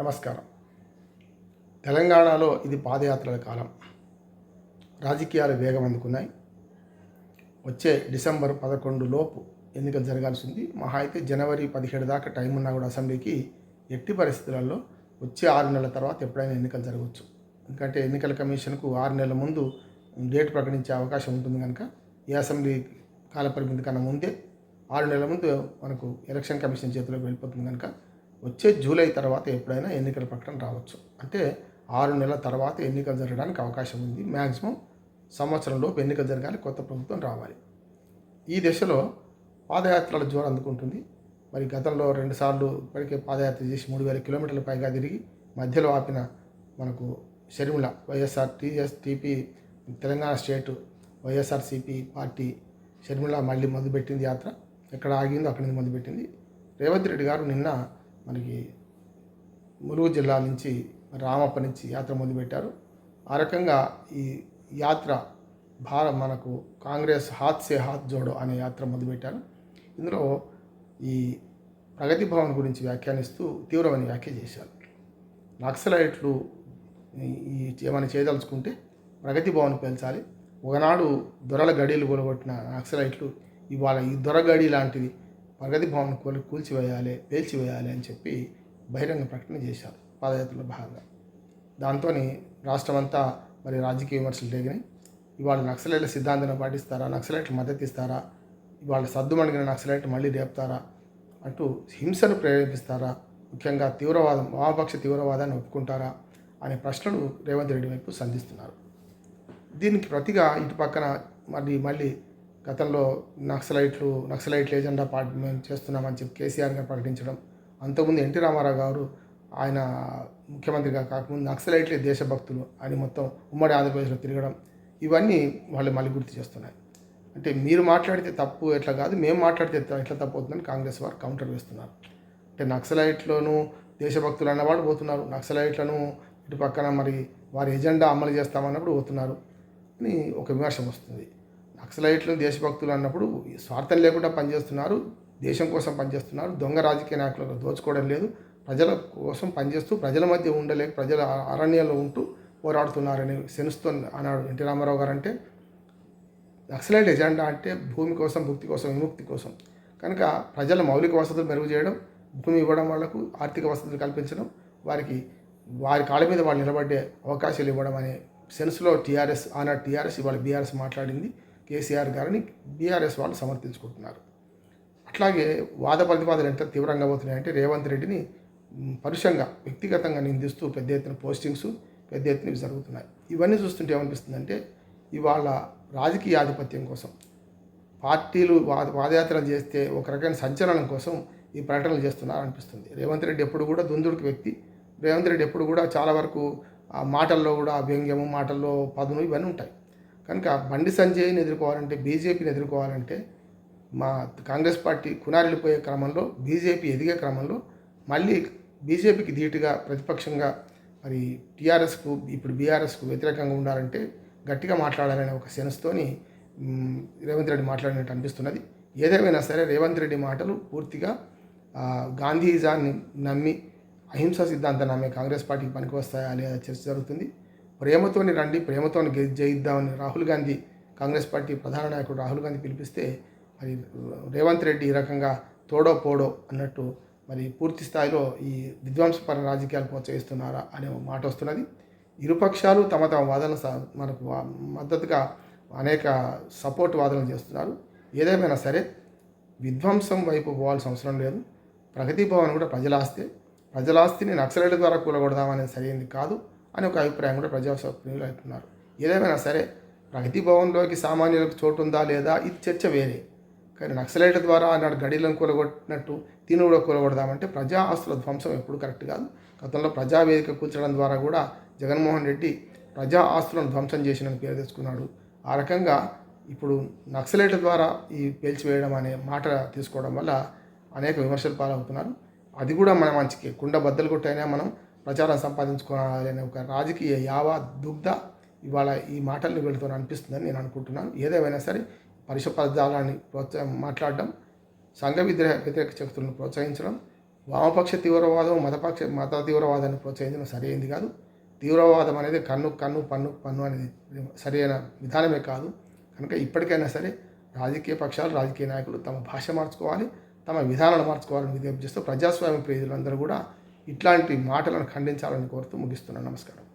నమస్కారం. తెలంగాణలో ఇది పాదయాత్రల కాలం. రాజకీయాలు వేగం అందుకున్నాయి. వచ్చే డిసెంబర్ పదకొండు లోపు ఎన్నికలు జరగాల్సింది. మహా అయితే జనవరి పదిహేడు దాకా టైం ఉన్నా కూడా అసెంబ్లీకి ఎట్టి పరిస్థితులలో వచ్చే ఆరు నెలల తర్వాత ఎప్పుడైనా ఎన్నికలు జరగవచ్చు. ఎందుకంటే ఎన్నికల కమిషన్కు ఆరు నెలల ముందు డేట్ ప్రకటించే అవకాశం ఉంటుంది కనుక ఈ అసెంబ్లీ కాలపరిమితి కన్నా ముందే ఆరు నెలల ముందు మనకు ఎలక్షన్ కమిషన్ చేతిలోకి వెళ్ళిపోతుంది కనుక వచ్చే జూలై తర్వాత ఎప్పుడైనా ఎన్నికల ప్రకటన రావచ్చు. అంటే ఆరు నెలల తర్వాత ఎన్నికలు జరగడానికి అవకాశం ఉంది. మ్యాక్సిమం సంవత్సరంలోపు ఎన్నికలు జరగాలి కొత్త ప్రభుత్వం రావాలి. ఈ దశలో పాదయాత్రల జోరు అందుకుంటుంది. మరి గతంలో రెండుసార్లు ఇప్పటికే పాదయాత్ర చేసి మూడు వేల కిలోమీటర్ల పైగా తిరిగి మధ్యలో ఆపిన మనకు Sharmila YSR TS TP Telangana state YSRCP party Sharmila మళ్ళీ మొదలుపెట్టింది యాత్ర. ఎక్కడ ఆగిందో అక్కడి నుంచి మొదలుపెట్టింది. రేవంత్ రెడ్డి గారు నిన్న మనకి ములుగు జిల్లా నుంచి రామప్ప నుంచి యాత్ర మొదలుపెట్టారు. ఆ రకంగా ఈ యాత్ర భార మనకు కాంగ్రెస్ హాత్ సే హాత్ జోడో అనే యాత్ర మొదలుపెట్టారు. ఇందులో ఈ ప్రగతి భవన్ గురించి వ్యాఖ్యానిస్తూ తీవ్రమైన వ్యాఖ్య చేశారు. నక్సలైట్లు ఈ- ఏమైనా చేయదలుచుకుంటే ప్రగతి భవన్ పేల్చాలి. ఒకనాడు దొరల గడీలు కూలగొట్టిన నక్సలైట్లు ఇవాళ ఈ దొరగడి లాంటివి ప్రగతి భవన్ కోలు కూల్చివేయాలి పేల్చివేయాలి అని చెప్పి బహిరంగ ప్రకటన చేశారు పాదయాత్రలో భాగంగా. దాంతో రాష్ట్రమంతా మరి రాజకీయ విమర్శలు లేగినాయి ఇవాళ నక్సలైట్ల సిద్ధాంతాన్ని పాటిస్తారా? నక్సలైట్లు మద్దతు ఇస్తారా? ఇవాళ సద్దుమణిగిన నక్సలైట్ మళ్ళీ రేపుతారా? అంటూ హింసను ప్రేరేపిస్తారా? ముఖ్యంగా తీవ్రవాదం వామపక్ష తీవ్రవాదాన్ని ఒప్పుకుంటారా? అనే ప్రశ్నలు రేవంత్ రెడ్డి వైపు సంధిస్తున్నారు. దీనికి ప్రతిగా ఇటు పక్కన మరి మళ్ళీ గతంలో నక్సలైట్లు నక్సలైట్లు ఏజెండా పార్టీ మేము చేస్తున్నామని చెప్పి కేసీఆర్ గారు ప్రకటించడం. అంతకుముందు ఎన్టీ రామారావు గారు ఆయన ముఖ్యమంత్రిగా కాకముందు నక్సలైట్లే దేశభక్తులు అని మొత్తం ఉమ్మడి ఆంధ్రప్రదేశ్లో తిరగడం. ఇవన్నీ వాళ్ళు మళ్ళీ గుర్తు చేస్తున్నాయి. అంటే మీరు మాట్లాడితే తప్పు ఎట్లా కాదు మేము మాట్లాడితే ఎట్లా తప్పు అవుతుందని కాంగ్రెస్ వారు కౌంటర్ వేస్తున్నారు. అంటే నక్సలైట్లను దేశభక్తులు అన్నవాళ్ళు పోతున్నారు. నక్సలైట్లను ఇటు పక్కన మరి వారి ఎజెండా అమలు చేస్తామన్నప్పుడు పోతున్నారు. అని ఒక విమర్శ వస్తుంది. నక్సలైట్లు దేశభక్తులు అన్నప్పుడు స్వార్థం లేకుండా పనిచేస్తున్నారు దేశం కోసం పనిచేస్తున్నారు దొంగ రాజకీయ నాయకులను దోచుకోవడం లేదు ప్రజల కోసం పనిచేస్తూ ప్రజల మధ్య ఉండలేక ప్రజల అరణ్యంలో ఉంటూ పోరాడుతున్నారని సెన్స్తో అన్నాడు ఎన్టీ రామారావు గారు అంటే నక్సలైట్ ఎజెండా అంటే భూమి కోసం భుక్తి కోసం విముక్తి కోసం. కనుక ప్రజల మౌలిక వసతులు మెరుగు చేయడం భూమి ఇవ్వడం వాళ్ళకు ఆర్థిక వసతులు కల్పించడం వారికి వారి కాళ్ళ మీద వాళ్ళు నిలబడే అవకాశాలు ఇవ్వడం అనే సెన్స్లో టీఆర్ఎస్ ఆనాడు టీఆర్ఎస్ ఇవాళ బీఆర్ఎస్ మాట్లాడింది. కేసీఆర్ గారిని బీఆర్ఎస్ వాళ్ళు సమర్థించుకుంటున్నారు. అట్లాగే వాద ప్రతిపాదనలు ఎంత తీవ్రంగా పోతున్నాయంటే రేవంత్ రెడ్డిని పరుషంగా వ్యక్తిగతంగా నిందిస్తూ పెద్ద ఎత్తున పోస్టింగ్స్ పెద్ద ఎత్తున ఇవి జరుగుతున్నాయి. ఇవన్నీ చూస్తుంటే ఏమనిపిస్తుందంటే ఇవాళ రాజకీయ ఆధిపత్యం కోసం పార్టీలు వాద పాదయాత్రలు చేస్తే ఒక రకమైన సంచలనం కోసం ఈ ప్రకటనలు చేస్తున్నారు అనిపిస్తుంది రేవంత్ రెడ్డి ఎప్పుడు కూడా దుందుడికి వ్యక్తి. రేవంత్ రెడ్డి ఎప్పుడు కూడా చాలా వరకు ఆ మాటల్లో కూడా వ్యంగ్యము మాటల్లో పదును ఇవన్నీ ఉంటాయి. కనుక బండి సంజయ్ని ఎదుర్కోవాలంటే బీజేపీని ఎదుర్కోవాలంటే మా కాంగ్రెస్ పార్టీ కునారిల్లిపోయే క్రమంలో బీజేపీ ఎదిగే క్రమంలో మళ్ళీ బీజేపీకి ధీటుగా ప్రతిపక్షంగా మరి టీఆర్ఎస్కు ఇప్పుడు బీఆర్ఎస్కు వ్యతిరేకంగా ఉండాలంటే గట్టిగా మాట్లాడాలనే ఒక సెన్స్తోని రేవంత్ రెడ్డి మాట్లాడినట్టు అనిపిస్తున్నది. ఏదేమైనా సరే రేవంత్ రెడ్డి మాటలు పూర్తిగా గాంధీజాన్ని నమ్మి అహింసా సిద్ధాంతం నమ్మే కాంగ్రెస్ పార్టీకి పనికి వస్తాయా లేదా చర్చ జరుగుతుంది. ప్రేమతోని రండి ప్రేమతోని జయిద్దామని రాహుల్ గాంధీ కాంగ్రెస్ పార్టీ ప్రధాన నాయకుడు రాహుల్ గాంధీ పిలిపిస్తే మరి రేవంత్ రెడ్డి ఈ రకంగా తోడో పోడో అన్నట్టు మరి పూర్తి స్థాయిలో ఈ విధ్వంసపర రాజకీయాలు ప్రోత్సహిస్తున్నారా అనే మాట వస్తున్నది. ఇరుపక్షాలు తమ తమ వాదన స- మనకు వా- మద్దతుగా అనేక సపోర్ట్ వాదనలు చేస్తున్నారు. ఏదేమైనా సరే విధ్వంసం వైపు పోవాల్సిన అవసరం లేదు. ప్రగతి భవన్ కూడా ప్రజల ఆస్తి ప్రజల ఆస్తిని నక్సలైట్ల ద్వారా కూలగొడదామనేది సరైనది కాదు. అని ఒక అభిప్రాయం కూడా ప్రజాస్వామ్యులు అవుతున్నారు ఏదేమైనా సరే ప్రగతి భవన్లోకి సామాన్యులకు చోటు ఉందా లేదా? ఇది చర్చ వేరే. కానీ నక్సలైట్ల ద్వారా ఆనాడు గడిలను కూలగొట్టినట్టు తిని కూడా కూలగొడదామంటే ప్రజా ఆస్తుల ధ్వంసం ఎప్పుడు కరెక్ట్ కాదు. గతంలో ప్రజావేదిక కూల్చడం ద్వారా కూడా జగన్మోహన్ రెడ్డి ప్రజా ఆస్తులను ధ్వంసం చేసిన పేరు తెచ్చుకున్నాడు. ఆ రకంగా ఇప్పుడు నక్సలైట్ ద్వారా ఈ పేల్చివేయడం అనే మాట తీసుకోవడం వల్ల అనేక విమర్శలు పాలవుతున్నారు. అది కూడా మన మంచికి. కుండ బద్దలు కొట్టైనా మనం ప్రచారం సంపాదించుకోవాలనే ఒక రాజకీయ యావ దుగ్ధ ఇవాళ ఈ మాటల్ని వెళుతూ అనిపిస్తుందని నేను అనుకుంటున్నాను. ఏదేమైనా సరే పరిష పదాలని ప్రోత్సాహం మాట్లాడడం సంఘ విద్రోహ వ్యతిరేక శక్తులను ప్రోత్సహించడం వామపక్ష తీవ్రవాదం మతపక్ష మత తీవ్రవాదాన్ని ప్రోత్సహించడం సరైనది కాదు. తీవ్రవాదం అనేది కన్ను కన్ను పన్ను పన్ను అనేది సరైన విధానమే కాదు. కనుక ఇప్పటికైనా సరే రాజకీయ పక్షాలు రాజకీయ నాయకులు తమ భాష మార్చుకోవాలి తమ విధానాలు మార్చుకోవాలని విజ్ఞప్తి చేస్తూ ప్రజాస్వామ్య ప్రియులందరూ కూడా ఇట్లాంటి మాటలను ఖండించాలని కోరుతూ ముగిస్తున్నాను. నమస్కారం.